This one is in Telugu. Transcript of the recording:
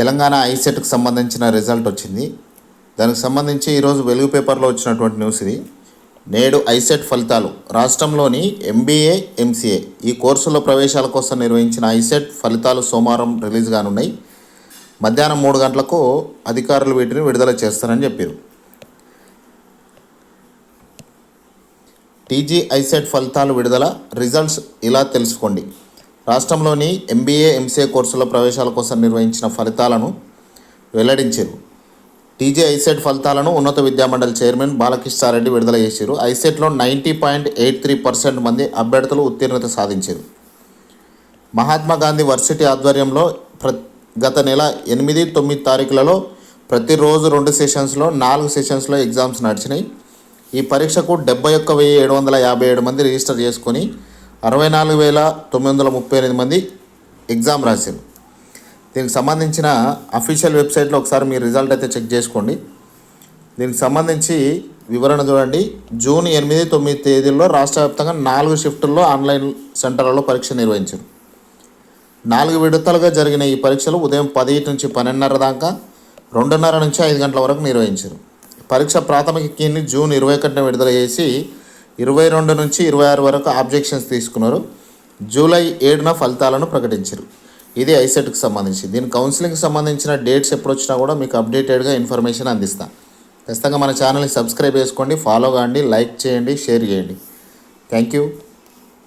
తెలంగాణ ఐసెట్కు సంబంధించిన రిజల్ట్ వచ్చింది. దానికి సంబంధించి ఈరోజు వెలుగు పేపర్లో వచ్చినటువంటి న్యూస్ ఇది. నేడు ఐసెట్ ఫలితాలు. రాష్ట్రంలోని ఎంబీఏ ఎంసీఏ ఈ కోర్సుల్లో ప్రవేశాల కోసం నిర్వహించిన ఐసెట్ ఫలితాలు సోమవారం రిలీజ్ కానున్నాయి. మధ్యాహ్నం మూడు గంటలకు అధికారులు వీటిని విడుదల చేస్తారని చెప్పారు. టీజీ ఐసెట్ ఫలితాలు విడుదల రిజల్ట్స్ ఇలా తెలుసుకోండి. రాష్ట్రంలోని ఎంబీఏ ఎంసీఏ కోర్సుల ప్రవేశాల కోసం నిర్వహించిన ఫలితాలను వెల్లడించారు. టీజీ ఐసెట్ ఫలితాలను ఉన్నత విద్యామండలి చైర్మన్ బాలకృష్ణారెడ్డి విడుదల చేశారు. ఐసెట్లో ninety point eight three percent మంది అభ్యర్థులు ఉత్తీర్ణత సాధించారు. మహాత్మా గాంధీ వర్సిటీ ఆధ్వర్యంలో ప్ర గత నెల ఎనిమిది తొమ్మిది తారీఖులలో ప్రతిరోజు రెండు సెషన్స్లో నాలుగు సెషన్స్లో ఎగ్జామ్స్ నడిచినాయి. ఈ పరీక్షకు డెబ్బై ఒక్క వెయ్యి ఏడు వందల యాభై ఏడు మంది రిజిస్టర్ చేసుకొని అరవై నాలుగు వేల తొమ్మిది వందల ముప్పై ఎనిమిది మంది ఎగ్జామ్ రాశారు. దీనికి సంబంధించిన అఫీషియల్ వెబ్సైట్లో ఒకసారి మీ రిజల్ట్ అయితే చెక్ చేసుకోండి. దీనికి సంబంధించి వివరణ చూడండి. జూన్ ఎనిమిది తొమ్మిది తేదీల్లో రాష్ట్ర వ్యాప్తంగా నాలుగు షిఫ్టుల్లో ఆన్లైన్ సెంటర్లలో పరీక్ష నిర్వహించారు. నాలుగు విడతలుగా జరిగిన ఈ పరీక్షలు ఉదయం పదిహేను నుంచి పన్నెండున్నర దాకా రెండున్నర నుంచి ఐదు గంటల వరకు నిర్వహించారు. పరీక్ష ప్రాథమిక కీని జూన్ ఇరవై ఒకటిన విడుదల చేసి ఇరవై రెండు నుంచి ఇరవై ఆరు వరకు ఆబ్జెక్షన్స్ తీసుకున్నారు. జూలై ఏడున ఫలితాలను ప్రకటించారు. ఇది ఐసెట్కి సంబంధించి దీని కౌన్సిలింగ్కి సంబంధించిన డేట్స్ ఎప్పుడు వచ్చినా కూడా మీకు అప్డేటెడ్గా ఇన్ఫర్మేషన్ అందిస్తాను ఖచ్చితంగా మన ఛానల్ని సబ్స్క్రైబ్ చేసుకోండి ఫాలో కాండి లైక్ చేయండి షేర్ చేయండి. Thank you.